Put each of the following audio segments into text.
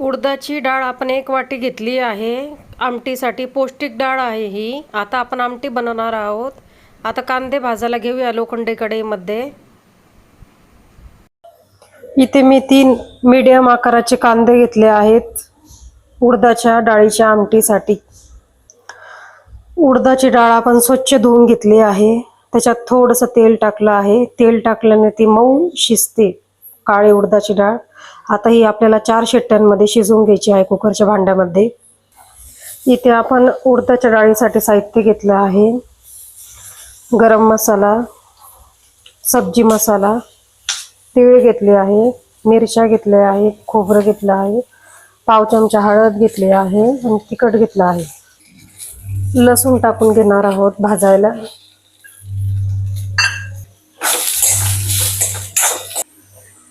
उडदाची डाळ आपण एक वाटी घेतली आहे. आमटीसाठी पौष्टिक डाळ आहे ही. आता आपण आमटी बनवणार आहोत. आता कांदे भाजायला घेऊया लोखंडी कढईमध्ये. इथे मी तीन मीडियम आकाराचे कांदे घेतले आहेत. उडदाच्या डाळीच्या आमटीसाठी. उडदाची डाळ आपण स्वच्छ धुवून घेतली आहे. त्याच्यात थोडंसं तेल टाकलं आहे. तेल टाकल्याने ती मऊ शिजते. काळी उडदाची डाळ. आता ही आपल्याला चार शिट्ट्यांमध्ये शिजवून घ्यायची आहे कुकरच्या भांड्यामध्ये. इथे आपण उडदाच्या डाळीसाठी साहित्य घेतलं आहे. गरम मसाला सब्जी मसाला तीळ घेतले आहे मिरच्या घेतल्या आहेत खोबरं घेतलं आहे पाव चमचा हळद घेतली आहे आणि तिखट घेतलं आहे. लसूण टाकून घेणार आहोत भाजायला.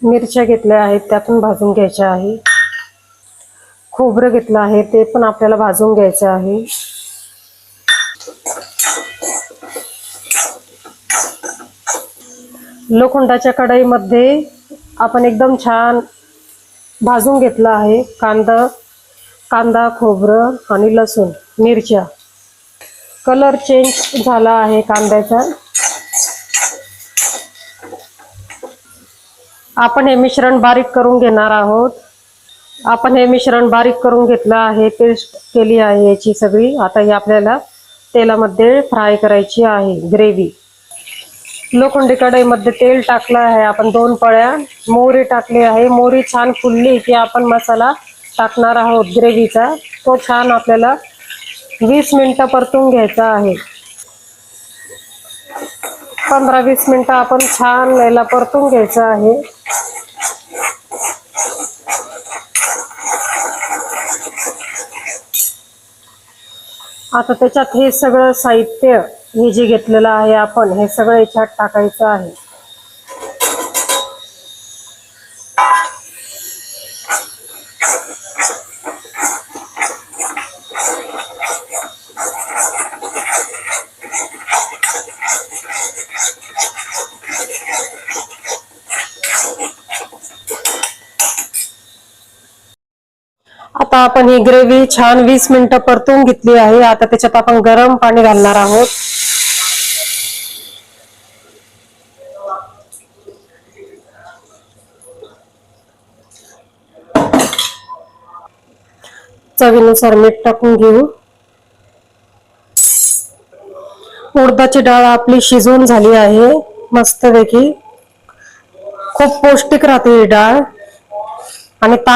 मिरच्या घेतल्या आहेत त्या पण भाजून घ्यायच्या आहे. खोबरं घेतलं आहे ते पण आपल्याला भाजून घ्यायचं आहे. लोखंडाच्या कढईमध्ये आपण एकदम छान भाजून घेतलं आहे कांदा कांदा खोबरं आणि लसूण मिरच्या. कलर चेंज झाला आहे कांद्याचा. आपण हे मिश्रण बारीक करून घेणार आहोत. आपण हे मिश्रण बारीक करून घेतलं आहे पेस्ट केली आहे याची सगळी. आता ही आपल्याला तेलामध्ये फ्राय करायची आहे ग्रेव्ही. लोखंडी कढईमध्ये तेल टाकलं आहे आपण दोन पळ्या. मोहरी टाकली आहे. मोहरी छान फुलली की आपण मसाला टाकणार आहोत ग्रेव्हीचा. तो छान आपल्याला वीस मिनटं परतून घ्यायचा आहे. पंधरा वीस मिनटं आपण छान याला परतून घ्यायचं आहे. आता त्याच्यात हे सगळं साहित्य हे जे घेतलेलं आहे आपण हे सगळं याच्यात टाकायचं आहे. आता आपण ही ग्रेव्ही छान वीस मिनिटं परतून घेतली आहे. आता त्याच्यात आपण गरम पाणी घालणार आहोत. चवीनुसार मीठ टाकून घेऊ. उडदाची डाळ आपली शिजवून झाली आहे. मस्तपैकी खूप पौष्टिक राहते ही डाळ. आणि ताक